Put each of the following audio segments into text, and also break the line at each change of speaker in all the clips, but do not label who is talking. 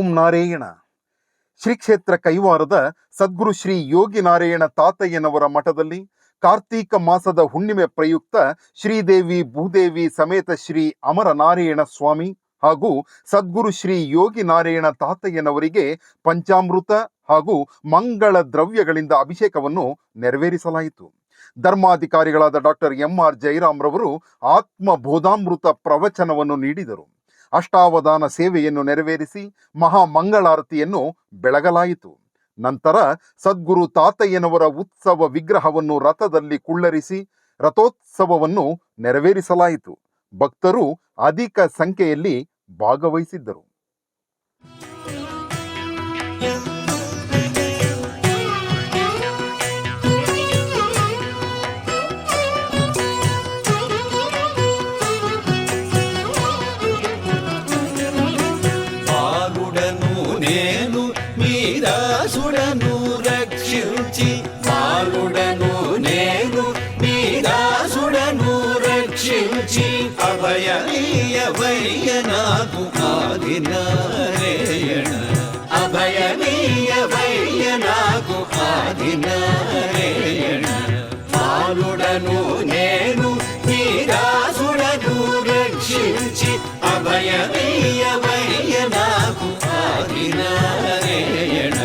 ನಾರಾಯಣ. ಶ್ರೀ ಕ್ಷೇತ್ರ ಕೈವಾರದ ಸದ್ಗುರು ಶ್ರೀ ಯೋಗಿ ನಾರಾಯಣ ತಾತಯ್ಯನವರ ಮಠದಲ್ಲಿ ಕಾರ್ತೀಕ ಮಾಸದ ಹುಣ್ಣಿಮೆ ಪ್ರಯುಕ್ತ ಶ್ರೀದೇವಿ ಭೂದೇವಿ ಸಮೇತ ಶ್ರೀ ಅಮರ ನಾರಾಯಣ ಸ್ವಾಮಿ ಹಾಗೂ ಸದ್ಗುರು ಶ್ರೀ ಯೋಗಿ ನಾರಾಯಣ ತಾತಯ್ಯನವರಿಗೆ ಪಂಚಾಮೃತ ಹಾಗೂ ಮಂಗಳ ದ್ರವ್ಯಗಳಿಂದ ಅಭಿಷೇಕವನ್ನು ನೆರವೇರಿಸಲಾಯಿತು. ಧರ್ಮಾಧಿಕಾರಿಗಳಾದ ಡಾಕ್ಟರ್ ಎಂ ಆರ್ ಜಯರಾಮ್ ರವರು ಆತ್ಮ ಬೋಧಾಮೃತ ಪ್ರವಚನವನ್ನು ನೀಡಿದರು. ಅಷ್ಟಾವಧಾನ ಸೇವೆಯನ್ನು ನೆರವೇರಿಸಿ ಮಹಾ ಮಂಗಳಾರತಿಯನ್ನು ಬೆಳಗಲಾಯಿತು. ನಂತರ ಸದ್ಗುರು ತಾತಯ್ಯನವರ ಉತ್ಸವ ವಿಗ್ರಹವನ್ನು ರಥದಲ್ಲಿ ಕುಳ್ಳರಿಸಿ ರಥೋತ್ಸವವನ್ನು ನೆರವೇರಿಸಲಾಯಿತು. ಭಕ್ತರು ಅಧಿಕ ಸಂಖ್ಯೆಯಲ್ಲಿ ಭಾಗವಹಿಸಿದ್ದರು.
నాకు ఆదినారేయణ. అభయనీయవయ్య నాకు ఆదినారేయణ. బాలుడను నేను మీరాసుడను రక్షించి అభయనీయ అభయనీయవయ్య నాకు ఆదినారేయణ.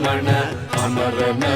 ரமண அமரநாதரேயன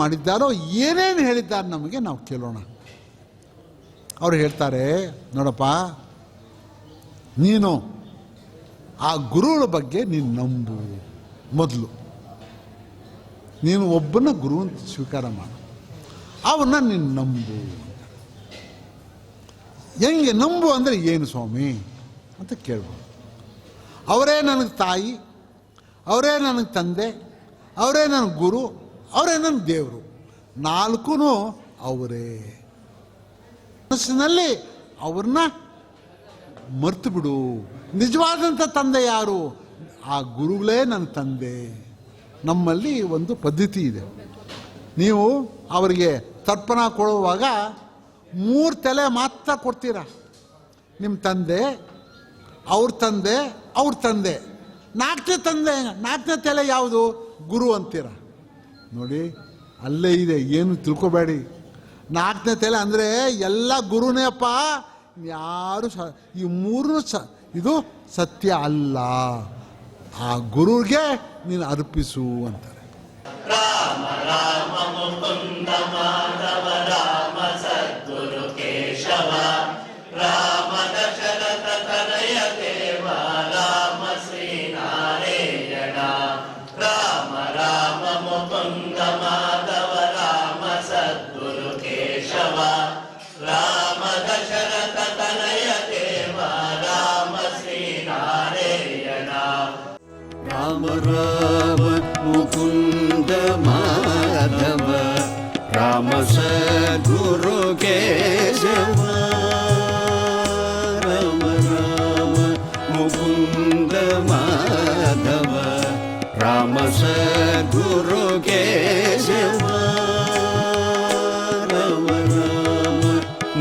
ಮಾಡಿದ್ದಾರೋ, ಏನೇನು ಹೇಳಿದ್ದಾರೆ ನಮಗೆ ನಾವು ಕೇಳೋಣ. ಅವರು ಹೇಳ್ತಾರೆ, ನೋಡಪ್ಪ, ನೀನು ಆ ಗುರುಗಳ ಬಗ್ಗೆ ನೀನು ನಂಬು ಮೊದಲು. ನೀನು ಒಬ್ಬನ ಗುರು ಅಂತ ಸ್ವೀಕಾರ ಮಾಡು. ಅವನ್ನ ನೀನು ನಂಬು ಹೆಂಗೆ ನಂಬು ಅಂದರೆ ಏನು ಸ್ವಾಮಿ ಅಂತ ಕೇಳ್ಬೋದು. ಅವರೇ ನನಗೆ ತಾಯಿ, ಅವರೇ ನನಗೆ ತಂದೆ, ಅವರೇ ನನಗೆ ಗುರು ಅವರೇ ನನ್ನ ದೇವರು. ನಾಲ್ಕೂ ಅವರೇ. ಮನಸ್ಸಿನಲ್ಲಿ ಅವ್ರನ್ನ ಮರ್ತು ಬಿಡು. ನಿಜವಾದಂಥ ತಂದೆ ಯಾರು? ಆ ಗುರುಗಳೇ ನನ್ನ ತಂದೆ. ನಮ್ಮಲ್ಲಿ ಒಂದು ಪದ್ಧತಿ ಇದೆ. ನೀವು ಅವರಿಗೆ ತರ್ಪಣ ಕೊಡುವಾಗ ಮೂರು ತಲೆ ಮಾತ್ರ ಕೊಡ್ತೀರ? ನಿಮ್ಮ ತಂದೆ, ಅವ್ರ ತಂದೆ ಅವ್ರ ತಂದೆ. ನಾಲ್ಕನೇ ತಂದೆ, ನಾಲ್ಕನೇ ತಲೆ ಯಾವುದು? ಗುರು ಅಂತೀರ? ನೋಡಿ, ಅಲ್ಲೇ ಇದೆ, ಏನು ತಿಳ್ಕೊಬೇಡಿ. ನಾಲ್ಕನೇ ತಲೆ ಅಂದರೆ ಎಲ್ಲ ಗುರುನೇ ಅಪ್ಪ ಯಾರು ಸ, ಈ ಮೂರು ಸ, ಇದು ಸತ್ಯ ಅಲ್ಲ. ಆ ಗುರುಗೆ ನೀನು ಅರ್ಪಿಸು ಅಂತಾರೆ.
ರಾಮ मुकुन्द माधव राम सद्गुरु केशव राम राम मुकुन्द माधव राम सद्गुरु केशव राम राम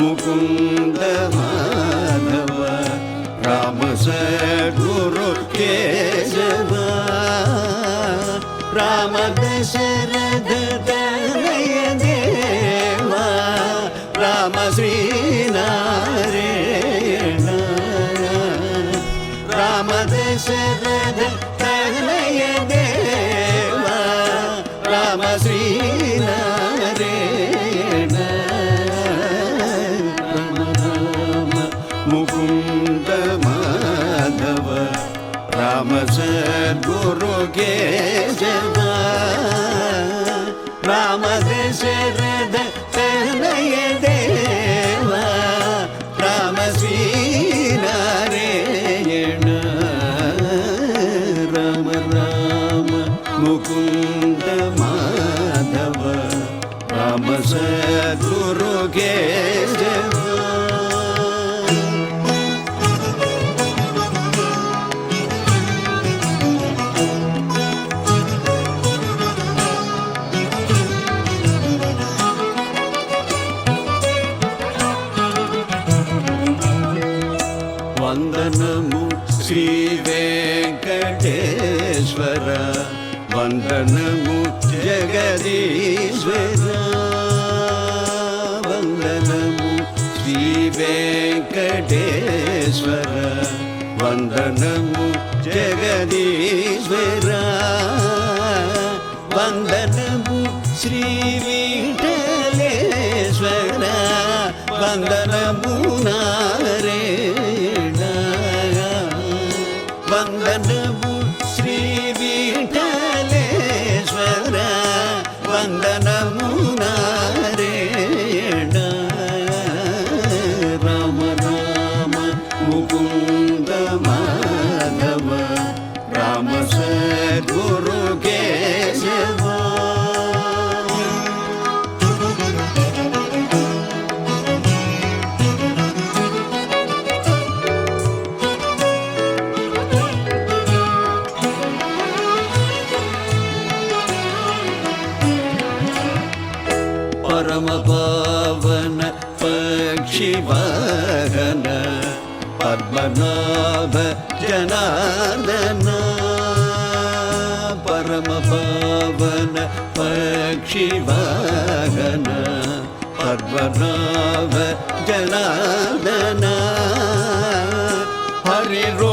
मुकुन्द माधव राम सद्गुरु केशव ರಾಮ ದಶರಥ ತನಯ ದೇವ ರಾಮ ಶ್ರೀನಾರಾಯಣ ರಾಮ ದಶರಥ ತನಯ ದೇವ ರಾಮ ಶ್ರೀನಾರಾಯಣ ರಾಮ ರಾಮ ಮುಕುಂದ ಮಾಧವ ರಾಮ ಸದ್ಗುರು se వెంకటేశ్వర వందనము జగదీశ్వర. వందనము శ్రీ విఠలేశ్వర. వందనము पावन पक्षिवाहन पद्मनाभ अद्व परमपावन पक्षिवाहन पद्मनाभ पक्षी हरिरो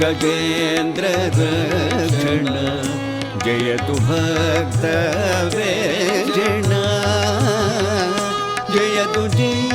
गजेन्द्र रक्षण जय तु भक्त भक्तवेषिण जयतु जी।